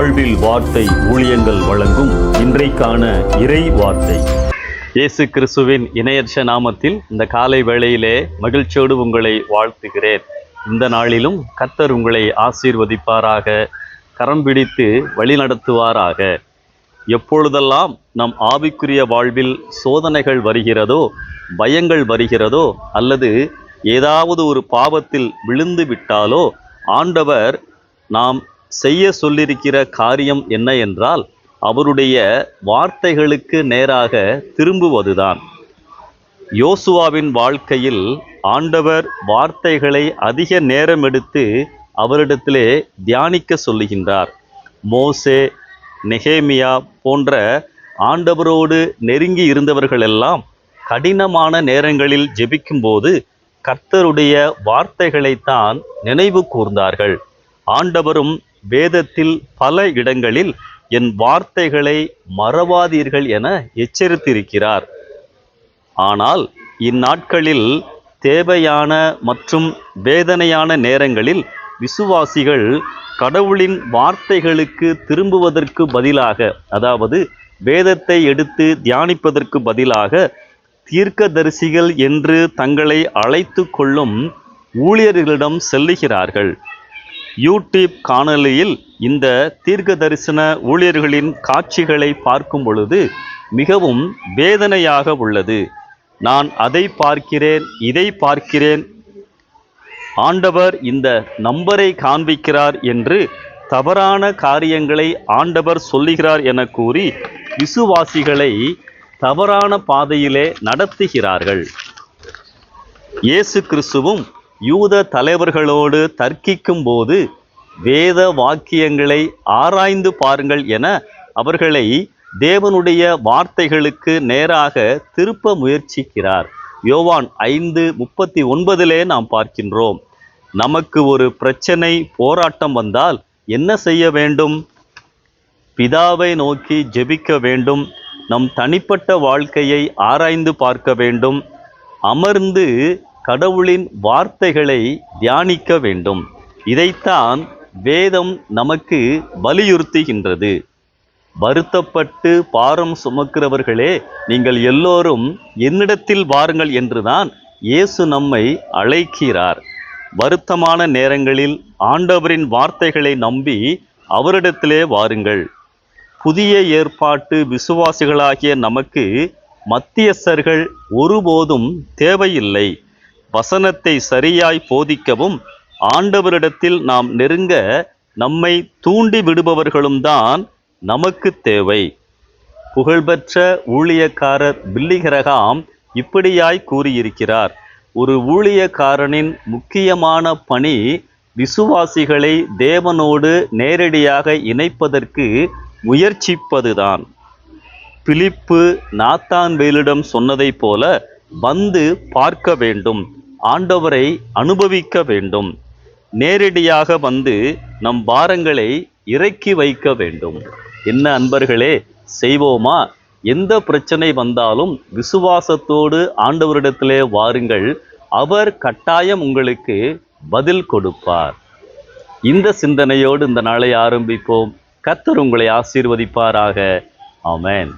வாழ்வில் வார்த்தை ஊழியங்கள் வழங்கும் இன்றைக்கான இறை வார்த்தை. இயேசு கிறிஸ்துவின் இணையற்ற நாமத்தில் இந்த காலை வேளையிலே மகிழ்ச்சியோடு உங்களை வாழ்த்துகிறேன். இந்த நாளிலும் கத்தர் உங்களை ஆசீர்வதிப்பாராக கரம் பிடித்து வழிநடத்துவாராக எப்பொழுதெல்லாம் நம் ஆவிக்குரிய வாழ்வில் சோதனைகள் வருகிறதோ பயங்கள் வருகிறதோ அல்லது ஏதாவது ஒரு பாவத்தில் விழுந்து விட்டாலோ ஆண்டவர் நாம் செய்ய சொல்லியிருக்கிற காரியம் என்ன என்றால் அவருடைய வார்த்தைகளுக்கு நேராக திரும்புவதுதான். யோசுவாவின் வாழ்க்கையில் ஆண்டவர் வார்த்தைகளை அதிக நேரம் எடுத்து அவரிடத்திலே தியானிக்க சொல்லுகின்றார். மோசே நெகேமியா போன்ற ஆண்டவரோடு நெருங்கி இருந்தவர்களெல்லாம் கடினமான நேரங்களில் ஜெபிக்கும்போது கர்த்தருடைய வார்த்தைகளைத்தான் நினைவு கூர்ந்தார்கள். ஆண்டவரும் வேதத்தில் பல இடங்களில் என் வார்த்தைகளை மறவாதீர்கள் என எச்சரித்திருக்கிறார். ஆனால் இந்நாட்களில் தேவையான மற்றும் வேதனையான நேரங்களில் விசுவாசிகள் கடவுளின் வார்த்தைகளுக்கு திரும்புவதற்கு பதிலாக அதாவது வேதத்தை எடுத்து தியானிப்பதற்கு பதிலாக தீர்க்கதரிசிகள் என்று தங்களை அழைத்து கொள்ளும் ஊழியர்களிடம் செல்லுகிறார்கள். யூடியூப் காணொலியில் இந்த தீர்க்க தரிசன ஊழியர்களின் காட்சிகளை பார்க்கும் பொழுது மிகவும் வேதனையாக உள்ளது. நான் அதை பார்க்கிறேன் இதை பார்க்கிறேன். ஆண்டவர் இந்த நம்பரை காண்பிக்கிறார் என்று தவறான காரியங்களை ஆண்டவர் சொல்லுகிறார் என கூறி விசுவாசிகளை தவறான பாதையிலே நடத்துகிறார்கள். இயேசு கிறிஸ்துவும் யூத தலைவர்களோடு தர்க்கிக்கும் போது வேத வாக்கியங்களை ஆராய்ந்து பாருங்கள் என அவர்களை தேவனுடைய வார்த்தைகளுக்கு நேராக திருப்ப முயற்சிக்கிறார். யோவான் ஐந்து முப்பத்தி ஒன்பதிலே நாம் பார்க்கின்றோம். நமக்கு ஒரு பிரச்சனை போராட்டம் வந்தால் என்ன செய்ய வேண்டும்? பிதாவை நோக்கி ஜெபிக்க வேண்டும். நம் தனிப்பட்ட வாழ்க்கையை ஆராய்ந்து பார்க்க வேண்டும். அமர்ந்து கடவுளின் வார்த்தைகளை தியானிக்க வேண்டும். இதைத்தான் வேதம் நமக்கு வலியுறுத்துகின்றது. வருத்தப்பட்டு பாரம் சுமக்கிறவர்களே நீங்கள் எல்லோரும் என்னிடத்தில் வாருங்கள் என்றுதான் இயேசு நம்மை அழைக்கிறார். வருத்தமான நேரங்களில் ஆண்டவரின் வார்த்தைகளை நம்பி அவரிடத்திலே வாருங்கள். புதிய ஏற்பாட்டு விசுவாசிகளாகிய நமக்கு மத்தியஸ்தர்கள் ஒருபோதும் தேவையில்லை. வசனத்தை சரியாய் போதிக்கவும் ஆண்டவரிடத்தில் நாம் நெருங்க நம்மை தூண்டி விடுபவர்களும் தான் நமக்கு தேவை. புகழ்பெற்ற ஊழியக்காரர் பில்லிகிரகாம் இப்படியாய் கூறியிருக்கிறார். ஒரு ஊழியக்காரனின் முக்கியமான பணி விசுவாசிகளை தேவனோடு நேரடியாக இணைப்பதற்கு முயற்சிப்பதுதான். பிலிப்பு நாத்தான்வேலிடம் சொன்னதைப் போல வந்து பார்க்க வேண்டும். ஆண்டவரை அனுபவிக்க வேண்டும். நேரடியாக வந்து நம் பாரங்களை இறக்கி வைக்க வேண்டும். என்ன அன்பர்களே செய்வோமா? எந்த பிரச்சனை வந்தாலும் விசுவாசத்தோடு ஆண்டவரிடத்திலே வாருங்கள். அவர் கட்டாயம் உங்களுக்கு பதில் கொடுப்பார். இந்த சிந்தனையோடு இந்த நாளை ஆரம்பிப்போம். கர்த்தர் உங்களை ஆசீர்வதிப்பாராக. ஆமேன்.